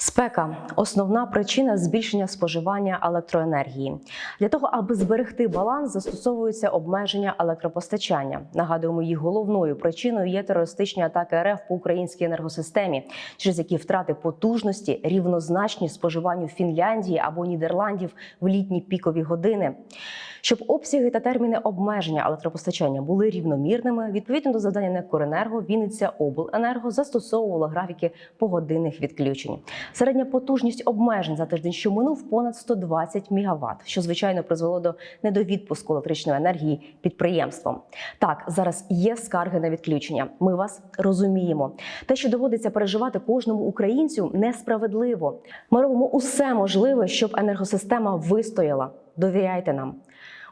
Спека основна причина збільшення споживання електроенергії. Для того, аби зберегти баланс, застосовуються обмеження електропостачання. Нагадуємо, їх головною причиною є терористичні атаки РФ по українській енергосистемі, через які втрати потужності рівнозначні споживанню Фінляндії або Нідерландів в літні пікові години. Щоб обсяги та терміни обмеження електропостачання були рівномірними, відповідно до завдання Некоренерго, Вінниця обленерго застосовувала графіки погодинних відключень. Середня потужність обмежень за тиждень, що минув, понад 120 МВт, що звичайно призвело до недовідпуску електричної енергії підприємством. Так, зараз є скарги на відключення. Ми вас розуміємо. Те, що доводиться переживати кожному українцю, несправедливо. Ми робимо усе можливе, щоб енергосистема вистояла. Довіряйте нам.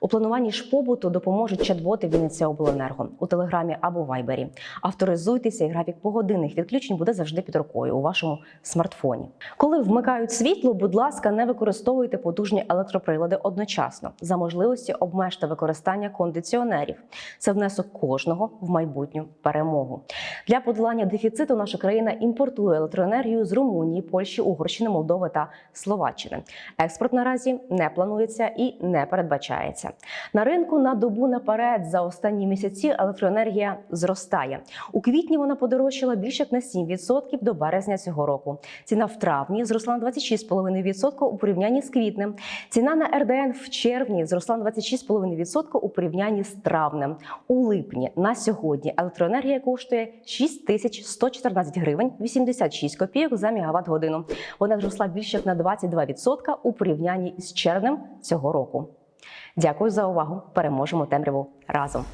У плануванні ж побуту допоможуть чат-боти Вінниця Обленерго у телеграмі або вайбері. Авторизуйтеся, і графік погодинних відключень буде завжди під рукою у вашому смартфоні. Коли вмикають світло, будь ласка, не використовуйте потужні електроприлади одночасно. За можливості обмежте використання кондиціонерів. Це внесок кожного в майбутню перемогу. Для подолання дефіциту наша країна імпортує електроенергію з Румунії, Польщі, Угорщини, Молдови та Словаччини. Експорт наразі не планується і не передбачається. На ринку на добу наперед за останні місяці електроенергія зростає. У квітні вона подорожчала більше як на 7% до березня цього року. Ціна в травні зросла на 26,5% у порівнянні з квітнем. Ціна на РДН в червні зросла на 26,5% у порівнянні з травнем. У липні на сьогодні електроенергія коштує 6114 гривень 86 копійок за мегаватт годину. Вона зросла більше як на 22% у порівнянні з червнем цього року. Дякую за увагу. Переможемо темряву разом.